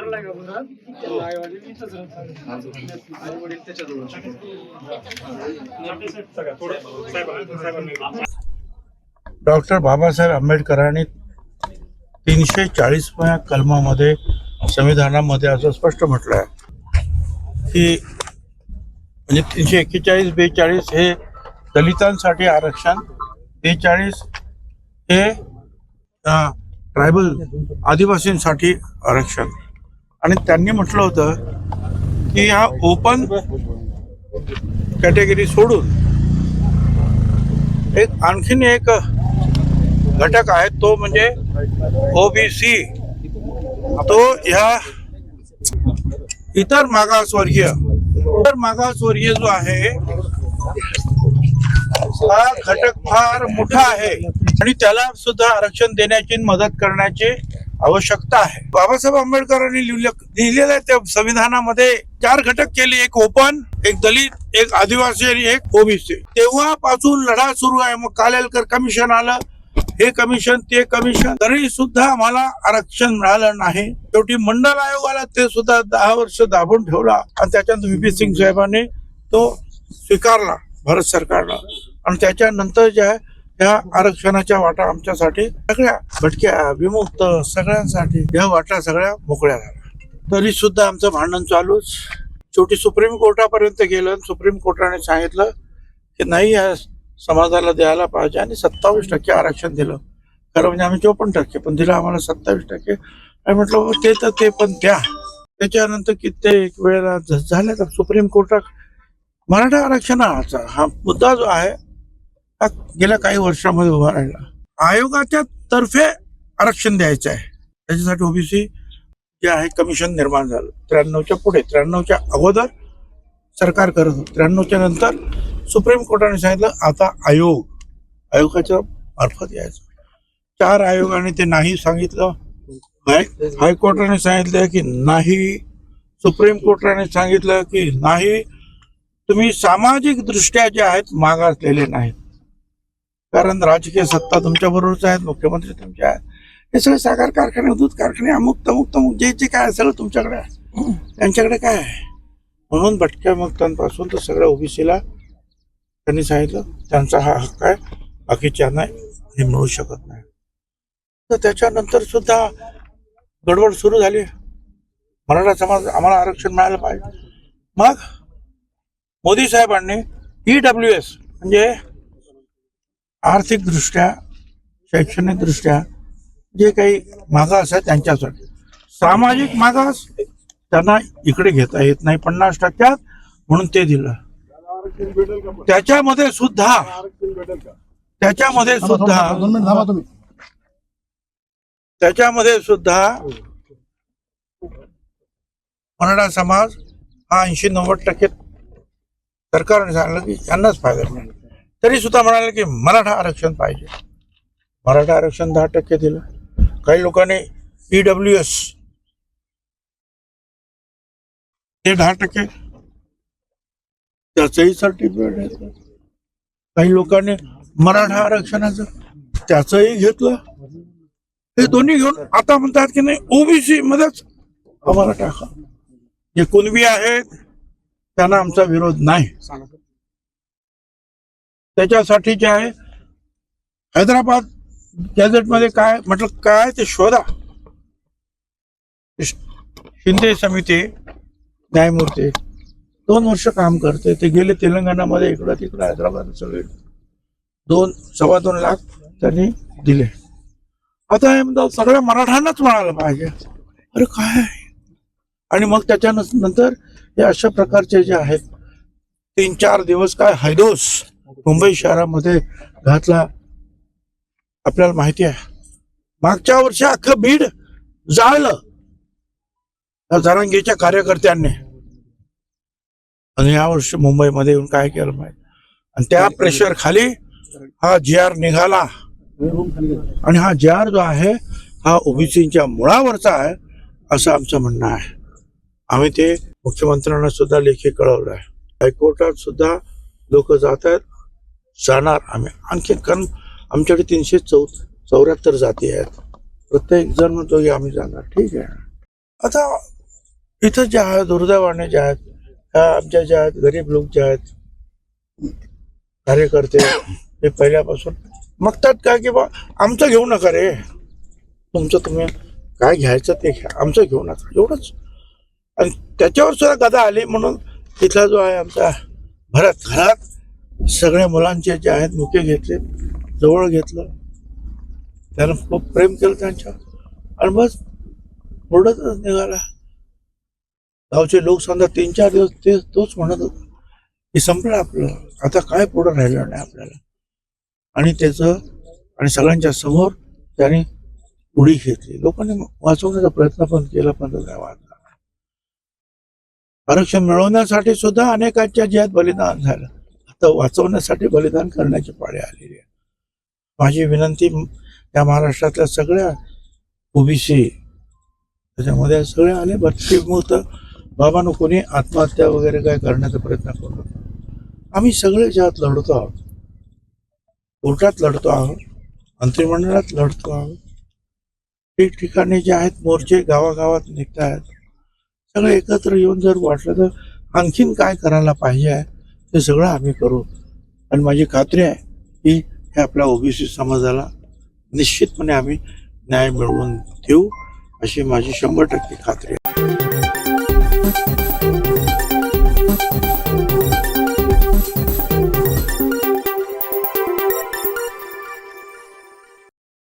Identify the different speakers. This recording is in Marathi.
Speaker 1: का आई वडील वडील त्याच्याजवळ
Speaker 2: डॉक्टर बाबासाहेब आंबेडकरांनी तीनशे चाळीसव्या कलमामध्ये संविधानामध्ये असं स्पष्ट म्हटलं आहे की म्हणजे तीनशे एक्केचाळीस बेचाळीस हे दलितांसाठी आरक्षण बेचाळीस हे ट्रायबल आदिवासींसाठी आरक्षण. आणि त्यांनी म्हटलं होतं की हा ओपन कॅटेगरी सोडून एक आणखीन एक घटक आहे तो म्हणजे ओबीसी तो ह्या इतर मागासवर्गीय इतर मागासवर्गीय जो आहे हा घटक फार मोठा आहे आणि त्याला सुद्धा आरक्षण देण्याची मदत करण्याची आवश्यकता आहे. बाबासाहेब आंबेडकरांनी लिहिलं लिहिलेलं आहे त्या संविधानामध्ये चार घटक केले. एक ओपन एक दलित एक आदिवासी आणि एक ओबीसी. तेव्हापासून लढा सुरू आहे. मग कालेलकर कमिशन आलं. हे कमिशन ते कमिशन तरी सुद्धा आम्हाला आरक्षण मिळालं नाही. शेवटी मंडल आयोगाला ते सुद्धा दहा वर्ष दाबून ठेवला आणि त्याच्यानंतर व्ही सिंग साहेबांनी तो स्वीकारला भारत सरकारला आणि त्याच्यानंतर जे आहे या आरक्षणाच्या वाटा आमच्यासाठी सगळ्या भटक्या विमुक्त सगळ्यांसाठी या वाटा सगळ्या मोकळ्या झाल्या. तरी सुद्धा आमचं भांडण चालूच. शेवटी सुप्रीम कोर्टापर्यंत गेलं आणि सुप्रीम कोर्टाने सांगितलं की नाही या समाजाला द्यायला पाहिजे आणि सत्तावीस टक्के आरक्षण दिलं. खरं म्हणजे आम्ही चोपन्न टक्के पण दिलं आम्हाला सत्तावीस टक्के. आणि म्हटलं ते तर ते पण द्या. त्याच्यानंतर कित्येक वेळेला झाल्या तर सुप्रीम कोर्टात मराठा आरक्षणाचा हा मुद्दा जो आहे गेल्या काही वर्षामध्ये उभा राहिला. आयोगाच्या तर्फे आरक्षण द्यायचं आहे. त्याच्यासाठी ओबीसी जे आहे कमिशन निर्माण झालं. त्र्याण्णवच्या पुढे त्र्याण्णवच्या अगोदर सरकार करत होतं. त्र्याण्णवच्या नंतर सुप्रीम कोर्टाने सांगितलं आता आयोग आयोगाच्या मार्फत यायचं. चार आयोगाने ते नाही सांगितलं. हायकोर्टाने सांगितलं की नाही. सुप्रीम कोर्टाने सांगितलं की नाही. तुम्ही सामाजिक दृष्ट्या जे आहेत मागासलेले नाहीत. कारण राजकीय सत्ता तुमच्या बरोबरच आहेत मुख्यमंत्री तुमचे आहेत. हे सगळे साखर कारखाने दूध कारखाने अमुक तमुक तमुक जे जे काय असेल तुमच्याकडे आहे. त्यांच्याकडे काय आहे? म्हणून भटक्या मुक्तांपासून तर सगळ्या ओबीसीला त्यांनी सांगितलं त्यांचा हा हक्क आहे बाकीच्यांना हे मिळू शकत नाही. तर त्याच्यानंतर सुद्धा गडबड सुरू झाली. मराठा समाज आम्हाला आरक्षण मिळालं पाहिजे. मग मोदी साहेबांनी डब्ल्यू एस म्हणजे आर्थिकदृष्ट्या शैक्षणिकदृष्ट्या जे काही मागास आहे त्यांच्यासाठी. सामाजिक मागास त्यांना इकडे घेता येत नाही. पन्नास टक्क्यात म्हणून ते दिलं. त्याच्यामध्ये सुद्धा त्याच्यामध्ये सुद्धा त्याच्यामध्ये सुद्धा मराठा समाज हा ऐंशी नव्वद टक्के सरकारने सांगितलं की यांनाच फायदा मिळेल. तरी सुद्धा म्हणाले की मराठा आरक्षण पाहिजे. मराठा आरक्षण दहा टक्के दिलं. काही लोकांनी ईडब्ल्यू एस ते दहा टक्के त्याचंही सर्टिफिकेट घेतलं काही लोकांनी मराठा आरक्षणाचं त्याचंही घेतलं. हे दोन्ही घेऊन आता म्हणतात की नाही ओबीसी मध्येच आम्हाला टाका. जे कुणबी आहेत त्यांना आमचा विरोध नाही. त्याच्यासाठी जे आहे हैदराबाद गॅझेटमध्ये काय म्हटलं काय ते शोधा. शिंदे समिती न्यायमूर्ती दोन वर्ष काम करते. ते गेले तेलंगणामध्ये इकडं तिकडं हैदराबाद सगळे. दोन सव्वा दोन लाख त्यांनी दिले. आता हे म्हणतात सगळ्या मराठ्यांनाच म्हणायला पाहिजे. अरे काय? आणि मग त्याच्यानंतर हे अशा प्रकारचे जे आहेत तीन चार दिवस काय हैदोस. मुंबई शहरामध्ये घातला. आपल्याला माहिती आहे. मागच्या वर्षी अख्खं बीड जाळलं. त्या जरांगीच्या कार्यकर्त्यांनी. आणि या वर्षी मुंबईमध्ये येऊन काय केलं माहिती? आणि त्या प्रेशर खाली हा जी आर निघाला. आणि हा जे आर जो आहे हा ओबीसीच्या मुळावरचा आहे असं आमचं म्हणणं आहे. आम्ही ते मुख्यमंत्र्यांना सुद्धा लेखी कळवलं आहे हायकोर्टात सुद्धा लोक जात आहेत जाणार आम्ही. आणखी कारण आमच्याकडे तीनशे चौ चौऱ्याहत्तर जाती आहेत. प्रत्येक जण म्हणतो की आम्ही जाणार. ठीक आहे. आता इथं ज्या आहेत दुर्दैवाने ज्या आहेत ह्या आमच्या ज्या आहेत गरीब लोक जे आहेत कार्यकर्ते हे पहिल्यापासून मागतात काय की बा आमचं घेऊ नका रे. तुमचं तुम्ही काय घ्यायचं ते घ्या. आमचं घेऊ नका. एवढंच. आणि त्याच्यावर सुद्धा गदा आली म्हणून तिथला जो आहे आमचा भरत. घरात सगळ्या मुलांचे जे आहेत मुके घेतले जवळ घेतलं. त्यानं खूप प्रेम केलं त्यांच्यावर. आणि बस पुढंच निघाला. गावचे लोक समजा तीन चार दिवस ते तोच म्हणत होता की संपलं आपलं. आता काय पुढं राहिलं नाही आपल्याला? आणि त्याचं आणि सगळ्यांच्या समोर त्याने उडी घेतली. लोकांनी वाचवण्याचा प्रयत्न पण केला पण तो काय वाचला. आरक्षण मिळवण्यासाठी सुद्धा अनेकांच्या ज्यात बलिदान झालं. रक्त वाचवण्यासाठी बलिदान करण्याची पाळी आलेली आहे. माझी विनंती या महाराष्ट्रातल्या सगळ्या ओबीसी त्याच्यामध्ये सगळे आले बत्ती मुहूर्त बाबांनो कोणी आत्महत्या वगैरे काय करण्याचा प्रयत्न करू आम्ही सगळे ज्यात लढतो आहोत कोर्टात लढतो आहोत मंत्रिमंडळात लढतो आहोत ठिकठिकाणी जे आहेत मोर्चे गावागावात निघत आहेत सगळे एकत्र येऊन जर वाटलं तर आणखीन काय करायला पाहिजे आहे ते सगळं आम्ही करू. आणि माझी खात्री आहे की हे आपल्या ओबीसी समाजाला निश्चितपणे आम्ही न्याय मिळवून देऊ अशी माझी शंभर टक्के खात्री आहे.